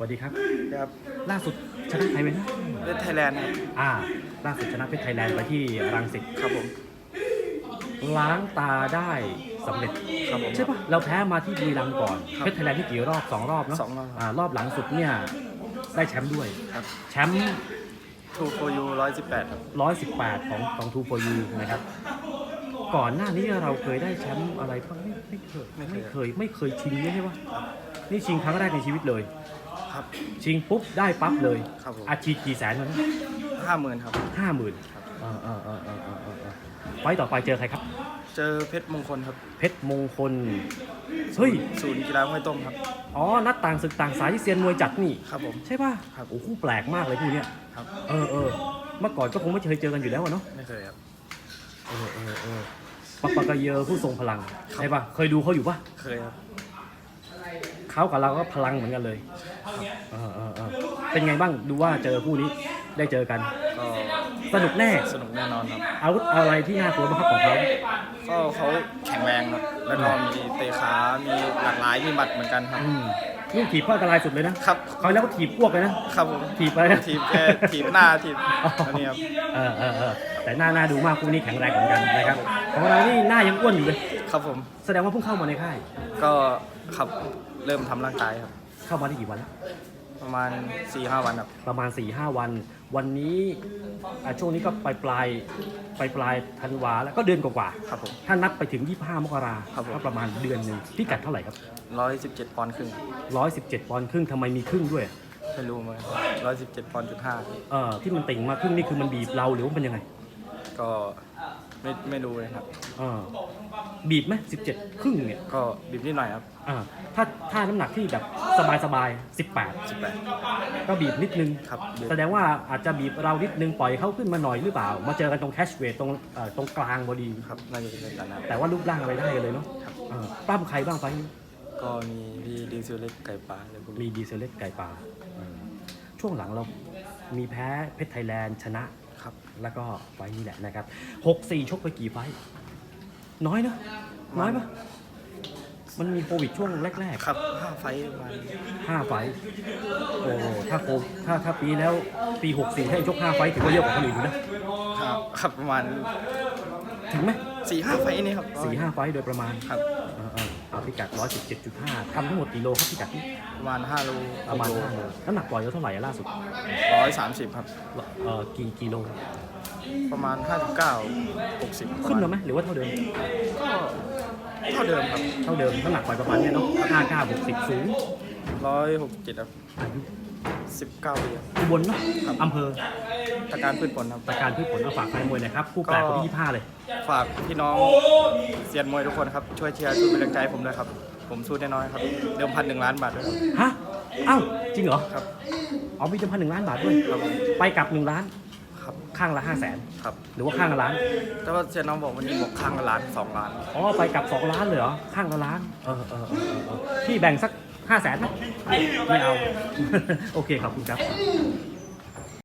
สวัสดีครับ ครับล่าสุดชนะใครไปนะเล่นไทยแลนด์ครับ อ่า ล่าสุดชนะเพชรไทยแลนด์ไปที่รังสิตครับผม ล้างตาได้สำเร็จครับผมใช่ปะเราแพ้มาที่บุรีรัมย์ก่อน ครับเพชรไทยแลนด์ที่กี่รอบสองรอบเนาะสองรอบครับอ่ารอบหลังสุดเนี่ยได้แชมป์ด้วย ครับแชมป์ทูโฟยูร้อยสิบแปดครับ118 ของของทูโฟยูนะครับ ก่อนหน้านี้เราเคยได้แชมป์อะไรบ้างไม่ไม่เคยไม่เคยไม่เคยไม่เคยชิงเลยใช่ปะนี่ชิงครั้งแรกในชีวิตเลย ครับ ชิงปุ๊บได้ปั๊บเลยครับผม อาชีพกี่แสนวะห้าหมื่นครับ ห้าหมื่นเออเออเออเออเออเออเออไฟต์ต่อไปเจอใครครับ เจอเพชรมงคลครับเพชรมงคล เฮ้ย ศูนย์กีฬาห้วยต้มครับ อ๋อ นัดต่างศึกต่างสายที่เซียนมวยจัดนี่ ครับผม ใช่ป่ะครับ โอ้คู่แปลกมากเลยคู่เนี้ย ครับ เออเออเมื่อก่อนก็คงไม่เคยเจอกันอยู่แล้วอะเนาะ ไม่เคยครับ เออเออเออปะปะกะเยอผู้ทรงพลัง ใช่ป่ะ เคยดูเขาอยู่ป่ะเคยครับ เขากับเราก็พลังเหมือนกันเลย เออเออเออเป็นไงบ้างดูว่าเจอคู่นี้ได้เจอกัน ก็สนุกแน่สนุกแน่นอนครับ อาวุธอะไรที่น่ากลัวบ้างครับของเขาก็เขาแข็งแรงครับ แล้วก็มีเตะขา มีหลากหลาย มีหมัดเหมือนกันครับ อืมลูกถีบก็อันตรายสุดเลยนะครับ เขาวแล้วก็ถีบพวกเลยนะ ครับผมถีบไปนะถีบแค่ถีบหน้าถีบอันนี้ครับ เออเออเออแต่หน้าหน้าดูมากคู่นี้แข็งแรงเหมือนกันนะครับของเรานี่หน้ายังอ้วนอยู่เลย ครับผม แสดงว่าเพิ่งเข้ามาในค่าย ก็ครับเริ่มทำร่างกายครับ เข้ามาได้กี่วันแล้วประมาณ4ี่ห้าวันครับประมาณ4ี่ห้าวัน วันนี้อะช่วงนี้ก็ปลายปลายปลายปลายธันวาแล้วก็เดือนกว่าครับผม ๆถ้านับไปถึง 25 มกราครับผม ก็ประมาณเดือนหนึ่งพิกัดเท่าไหร่ครับ ร้อยสิบเจ็ดปอนด์ครึ่ง117ปอนด์ครึ่งทำไมมีครึ่งด้วยไม่รู้เหมือนร้อยสิบเจ็ดปอนด์จุดห้าเอ่อที่มันติ่งมาครึ่งนี่คือมันบีบเราหรือว่ามันยังไง ก็ ไม่ไม่รู้เลยครับเออบีบไหม17ครึ่งเนี่ยก็บีบนิดหน่อยครับ อ่าถ้าถ้าน้ำหนักที่แบบสบายสบายๆ18สิบแปดก็บีบนิดนึง ครับบีบ แสดงว่าอาจจะบีบเรานิดนึงปล่อยเขาขึ้นมาหน่อยหรือเปล่า มาเจอกันตรงแคชเวทตรงเอ่อตรงกลางพอดี ครับน่าจะเป็นกันนะครับ แต่ว่ารูปร่างอะไรได้กันเลยเนาะครับ เออปล้ำใครบ้างไฟล์นี้ก็มีพี่ดีซิลเล็กไก่ปลาเลยพวกมีนี้ดีเซลเล็กไก่ป่าเออช่วงหลังเรามีแพ้เพชรไทยแลนด์ชนะ ครับ แล้วก็ไฟล์นี้แหละนะครับหกสี่ชกไปกี่ไฟล์น้อยเนอะน้อยปะมันมีโควิดช่วงแรกครับห้าไฟท์ประมาณๆห้าไฟล์โอ้โหถ้าโคถ้าถ้าปีแล้วปีหกสี่ให้ชกห้าไฟล์ถือว่าเยอะกว่าคนอื่นอยู่นะครับครับประมาณ ถึงไหมสี่ห้าไฟท์นี่ครับสี่ห้าไฟต์โดยประมาณครับเออเออเอาพิกัดร้อยสิบเจ็ดจุดห้าทำทั้งหมดกี่โลครับพิกัดนี้ประมาณห้าโลประมาณห้าโลน้ำหนักปล่อยเราเท่าไหร่อะล่าสุดร้อยสามสิบครับเอ่อกี่กิโลประมาณห้าสิบเก้าหกสิบขึ้นมาไหมหรือว่าเท่าเดิมก็เท่าเดิมครับเท่าเดิมน้ำหนักปล่อยประมาณเนี้ยเนาะห้าเก้าหกสิบสูง ร้อยหกเจ็ดครับอายุสิบเก้าปีครับ อุบลเนาะครับอำเภอตะการพืชผลครับ ตะการพืชผลเอาฝากแฟนมวยหนะครับคู่แปดคนที่ยี่ห้าเลย ฝากพี่น้องเซียนมวยทุกคนครับ ช่วยเชียร์ช่วยเป็นกำลังใจให้ผมด้วยครับ ผมสู้แน่นอนครับ เดิมพันหนึ่งล้านบาทด้วยครับ ฮะ อ้าว จริงเหรอครับเอามีจำพันหนึ่งล้านบาทด้วย ครับผมไปกลับหนึ่งล้าน ครับ ข้างละห้าแสนครับ หรือว่าข้างละล้าน แต่ว่าเซียนน้องบอกวันนี้บอกข้างละล้านสองล้าน อ๋อ ไปกลับสองล้านเลยเหรอ ข้างละล้าน เออเออเออเออเออพี่แบ่งสัก ห้าแสนไหมไม่เอา โอเคขอบคุณครับ